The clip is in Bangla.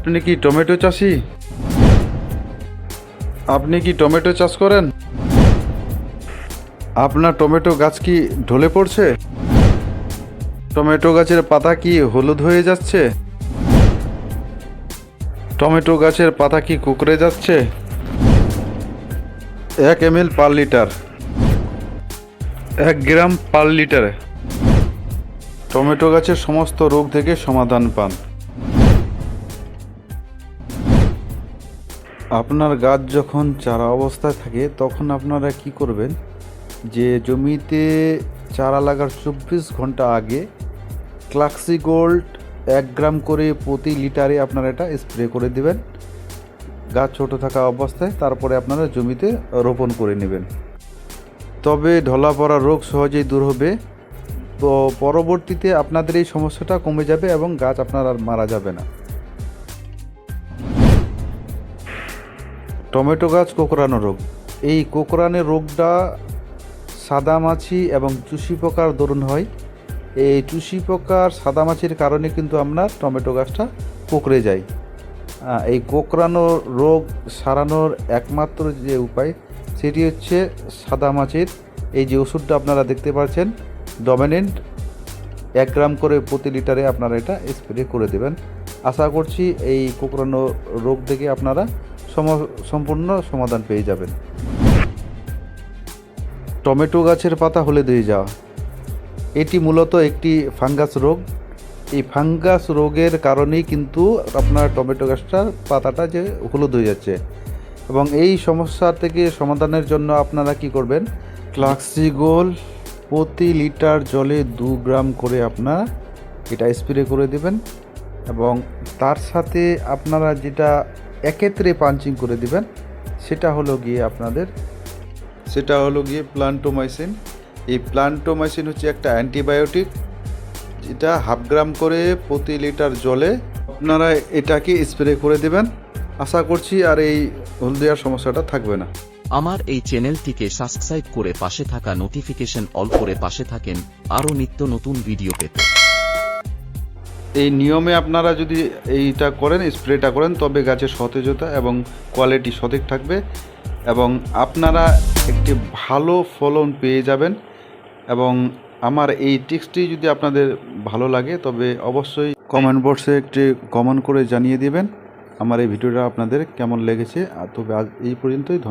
আপনি কি টমেটো চাষি? আপনি কি টমেটো চাষ করেন? আপনার টমেটো গাছ কি ঢলে পড়ছে? টমেটো গাছের পাতা কি হলুদ হয়ে যাচ্ছে? টমেটো গাছের পাতা কি কুকড়ে যাচ্ছে? এক এম পার লিটার। এক গ্রাম পার লিটারে। টমেটো গাছের সমস্ত রোগ থেকে সমাধান পান। আপনার গাছ যখন চারা অবস্থায় থাকে, তখন আপনারা কি করবেন? যে জমিতে চারা লাগার চব্বিশ ঘণ্টা আগে ক্লাক্সি গোল্ড এক গ্রাম করে প্রতি লিটারে আপনারা এটা স্প্রে করে দিবেন। গাছ ছোট থাকা অবস্থায় তারপরে আপনারা জমিতে রোপণ করে নেবেন। তবে ঢলা পড়া রোগ সহজেই দূর হবে। তো পরবর্তীতে আপনাদের এই সমস্যাটা কমে যাবে এবং গাছ আপনার আর মারা যাবে না। টমেটো গাছ কোকড়ানো রোগ। এই কোকড়ানো রোগটা সাদামাছি এবং চুষি পোকার দরুন হয়। এই চুষি পোকার সাদামাছির কারণে কিন্তু আপনার টমেটো গাছটা কোকড়ে যায় এই কোকড়ানো রোগ সারানোর একমাত্র যে উপায়, সেটি হচ্ছে সাদামাছির এই যে ওষুধটা আপনারা দেখতে পাচ্ছেন, ডমিনেন্ট এক গ্রাম করে প্রতি লিটারে আপনারা এটা স্প্রে করে দেবেন। আশা করছি এই কোকড়ানো রোগ থেকে আপনারা সম- সম্পূর্ণ সমাধান পেয়ে যাবেন। টমেটো গাছের পাতা হলে দিয়ে যাওয়া। এটি মূলত একটি ফাঙ্গাস রোগ। এই ফাঙ্গাস রোগের কারণেই কিন্তু আপনার টমেটো গাছটার পাতাটা যে হলুদ হয়ে যাচ্ছে। এবং এই সমস্যা থেকে সমাধানের জন্য আপনারা কি করবেন? ক্লাক্সিগোল প্রতি লিটার জলে দু গ্রাম করে আপনার এটা স্প্রে করে দেবেন। এবং তার সাথে আপনারা যেটা একত্রে পাঞ্চিং করে দিবেন সেটা হলো গিয়ে আপনাদের সেটা হলো গিয়ে প্লান্টোমাইসিন। এই প্লান্টোমাইসিন হচ্ছে একটা অ্যান্টিবায়োটিক যেটা হাফ গ্রাম করে প্রতি লিটার জলে আপনারা এটাকে স্প্রে করে দেবেন। আশা করছি আর এই হলদিয়ার সমস্যাটা থাকবে না। আমার এই চ্যানেলটিকে সাবস্ক্রাইব করে পাশে থাকা নোটিফিকেশন অল করে পাশে থাকেন। আরও নিত্য নতুন ভিডিও পেতে। এই নিয়মে আপনারা যদি এইটা করেন স্প্রেটা করেন, তবে গাছের সতেজতা এবং কোয়ালিটি সঠিক থাকবে এবং আপনারা একটি ভালো ফলন পেয়ে যাবেন এবং আমার এই টিক্সটি যদি আপনাদের ভালো লাগে, তবে অবশ্যই কমেন্ট বক্সে একটি কমেন্ট করে জানিয়ে দেবেন। আমার এই ভিডিওটা আপনাদের কেমন লেগেছে তবে আজ এই পর্যন্তই, ধন্যবাদ।